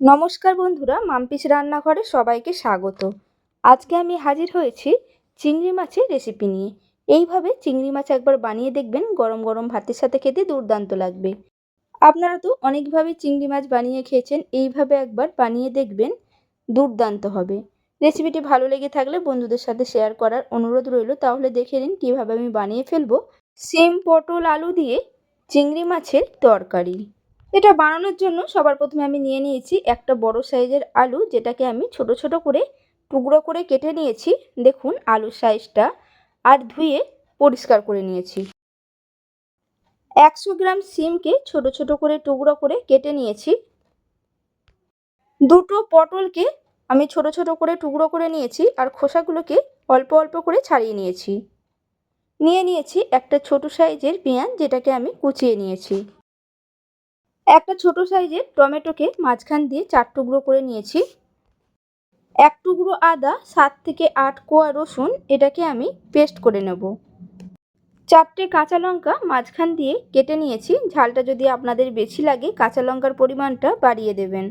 নমস্কার বন্ধুরা, মাম্পিস রান্নাঘরে সবাইকে স্বাগত। আজকে আমি হাজির হয়েছি চিংড়ি মাছের রেসিপি নিয়ে। এইভাবে চিংড়ি মাছ একবার বানিয়ে দেখবেন, গরম গরম ভাতের সাথে খেতে দুর্দান্ত লাগবে। আপনারা তো অনেকভাবে চিংড়ি মাছ বানিয়ে খেয়েছেন, এইভাবে একবার বানিয়ে দেখবেন দুর্দান্ত হবে। রেসিপিটি ভালো লেগে থাকলে বন্ধুদের সাথে শেয়ার করার অনুরোধ রইল, তাহলে দেখে নিন কীভাবে আমি বানিয়ে ফেলব। সিম পটল, আলু দিয়ে চিংড়ি মাছের তরকারি। এটা বানানোর জন্য সবার প্রথমে আমি নিয়ে নিয়েছি একটা বড় সাইজের আলু, যেটাকে আমি ছোট ছোট করে টুকরো করে কেটে নিয়েছি। দেখুন আলুর সাইজটা। আর ধুয়ে পরিষ্কার করে নিয়েছি। একশো গ্রাম সিমকে ছোট ছোট করে টুকরো করে কেটে নিয়েছি। দুটো পটলকে আমি ছোট ছোট করে টুকরো করে নিয়েছি আর খোসাগুলোকে অল্প অল্প করে ছাড়িয়ে নিয়েছি। নিয়ে নিয়েছি একটা ছোট সাইজের পেঁয়াজ, যেটাকে আমি কুচিয়ে নিয়েছি। একটা ছোট সাইজের টমেটোকে মাঝখান দিয়ে চার টুকরো করে নিয়েছি। এক টুকরো আদা, সাত থেকে আট কোয়া রসুন এটাকে আমি পেস্ট করে নেব। চারটে কাঁচা লঙ্কা মাঝখান দিয়ে কেটে নিয়েছি। ঝালটা যদি আপনাদের বেশি লাগে, কাঁচা লঙ্কার পরিমাণটা বাড়িয়ে দেবেন।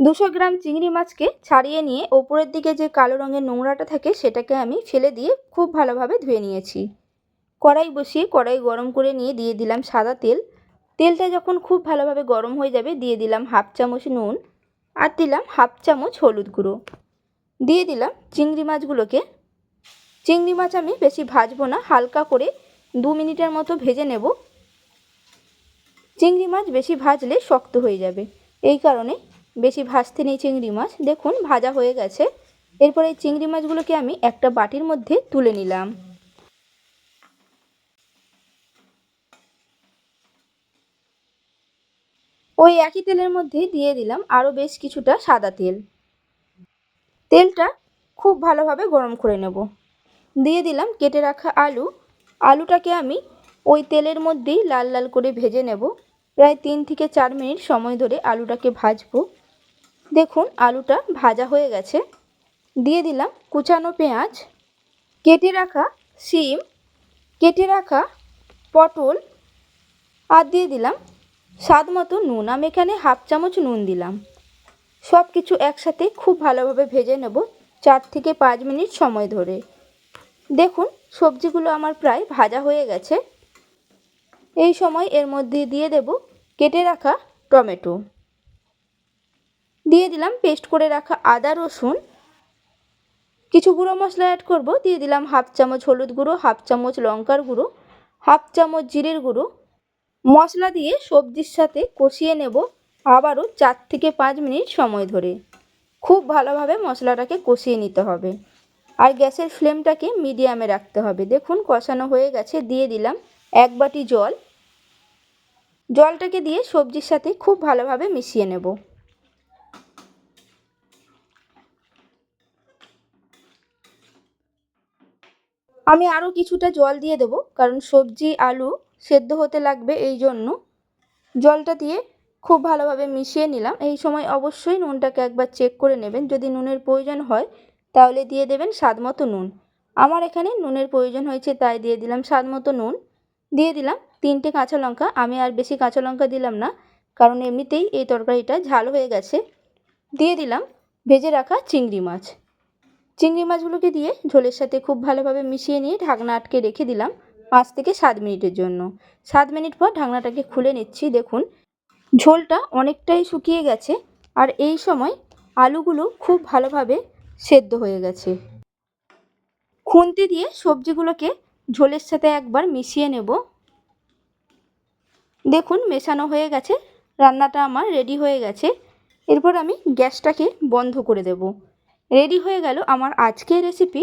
দুশো গ্রাম চিংড়ি মাছকে ছাড়িয়ে নিয়ে ওপরের দিকে যে কালো রঙের নোংরাটা থাকে, সেটাকে আমি ফেলে দিয়ে খুব ভালোভাবে ধুয়ে নিয়েছি। কড়াই বসিয়ে কড়াই গরম করে নিয়ে দিয়ে দিলাম সাদা তেল। তেলটা যখন খুব ভালোভাবে গরম হয়ে যাবে, দিয়ে দিলাম হাফ চামচ নুন আর দিলাম হাফ চামচ হলুদ গুঁড়ো। দিয়ে দিলাম চিংড়ি মাছগুলোকে। চিংড়ি মাছ আমি বেশি ভাজবো না, হালকা করে দু মিনিটের মতো ভেজে নেব। চিংড়ি মাছ বেশি ভাজলে শক্ত হয়ে যাবে। এই কারণে বেশি ভাজতে নেই চিংড়ি মাছ। দেখুন, ভাজা হয়ে গেছে। এরপরে চিংড়ি মাছগুলোকে আমি একটা বাটির মধ্যে তুলে নিলাম। ওই একই তেলের মধ্যে দিয়ে দিলাম আরও বেশ কিছুটা সাদা তেল। তেলটা খুব ভালোভাবে গরম করে নেব। দিয়ে দিলাম কেটে রাখা আলু। আলুটাকে আমি ওই তেলের মধ্যেই লাল লাল করে ভেজে নেব। প্রায় তিন থেকে চার মিনিট সময় ধরে আলুটাকে ভাজবো। দেখুন আলুটা ভাজা হয়ে গেছে। দিয়ে দিলাম কুচানো পেঁয়াজ। কেটে রাখা শিম। কেটে রাখা পটল। আর দিয়ে দিলাম স্বাদ মতো নুন, আমি এখানে হাফ চামচ নুন দিলাম। সব কিছু একসাথে খুব ভালোভাবে ভেজে নেব চার থেকে পাঁচ মিনিট সময় ধরে। দেখুন, সবজিগুলো আমার প্রায় ভাজা হয়ে গেছে। এই সময় এর মধ্যে দিয়ে দেব কেটে রাখা টমেটো। দিয়ে দিলাম পেস্ট করে রাখা আদা, রসুন। কিছু গুঁড়ো মশলা অ্যাড করব। দিয়ে দিলাম হাফ চামচ হলুদ গুঁড়ো, হাফ চামচ লঙ্কার গুঁড়ো, হাফ চামচ জিরের গুঁড়ো মশলা দিয়ে সবজির সাথে কষিয়ে নেব আবারও চার থেকে পাঁচ মিনিট সময় ধরে। খুব ভালোভাবে মশলাটাকে কষিয়ে নিতে হবে। আর গ্যাসের ফ্লেমটাকে মিডিয়ামে রাখতে হবে। দেখুন, কষানো হয়ে গেছে, দিয়ে দিলাম এক বাটি জল। জলটাকে দিয়ে সবজির সাথে খুব ভালোভাবে মিশিয়ে নেব। আমি আরও কিছুটা জল দিয়ে দেবো, কারণ সবজি, আলু সেদ্ধ হতে লাগবে এই জন্য। জলটা দিয়ে খুব ভালোভাবে মিশিয়ে নিলাম। এই সময় অবশ্যই নুনটাকে একবার চেক করে নেবেন। যদি নুনের প্রয়োজন হয়, তাহলে দিয়ে দেবেন স্বাদ মতো নুন। আমার এখানে নুনের প্রয়োজন হয়েছে, তাই দিয়ে দিলাম স্বাদ মতো নুন। দিয়ে দিলাম তিনটে কাঁচা লঙ্কা। আমি আর বেশি কাঁচা লঙ্কা দিলাম না, কারণ এমনিতেই এই তরকারিটা ঝাল হয়ে গেছে। দিয়ে দিলাম ভেজে রাখা চিংড়ি মাছ। চিংড়ি মাছগুলোকে দিয়ে ঝোলের সাথে খুব ভালোভাবে মিশিয়ে নিয়ে ঢাকনা আটকে রেখে দিলাম। পাঁচ থেকে সাত মিনিটের জন্য। সাত মিনিট পর ঢাকনাটাকে খুলে নিচ্ছি, দেখুন। ঝোলটা অনেকটাই শুকিয়ে গেছে আর এই সময় আলুগুলো খুব ভালোভাবে সেদ্ধ হয়ে গেছে। খুন্তি দিয়ে সবজিগুলোকে ঝোলের সাথে একবার মিশিয়ে নেব। দেখুন, মেশানো হয়ে গেছে, রান্নাটা আমার রেডি হয়ে গেছে। এরপর আমি গ্যাসটাকে বন্ধ করে দেব। রেডি হয়ে গেল আমার আজকের রেসিপি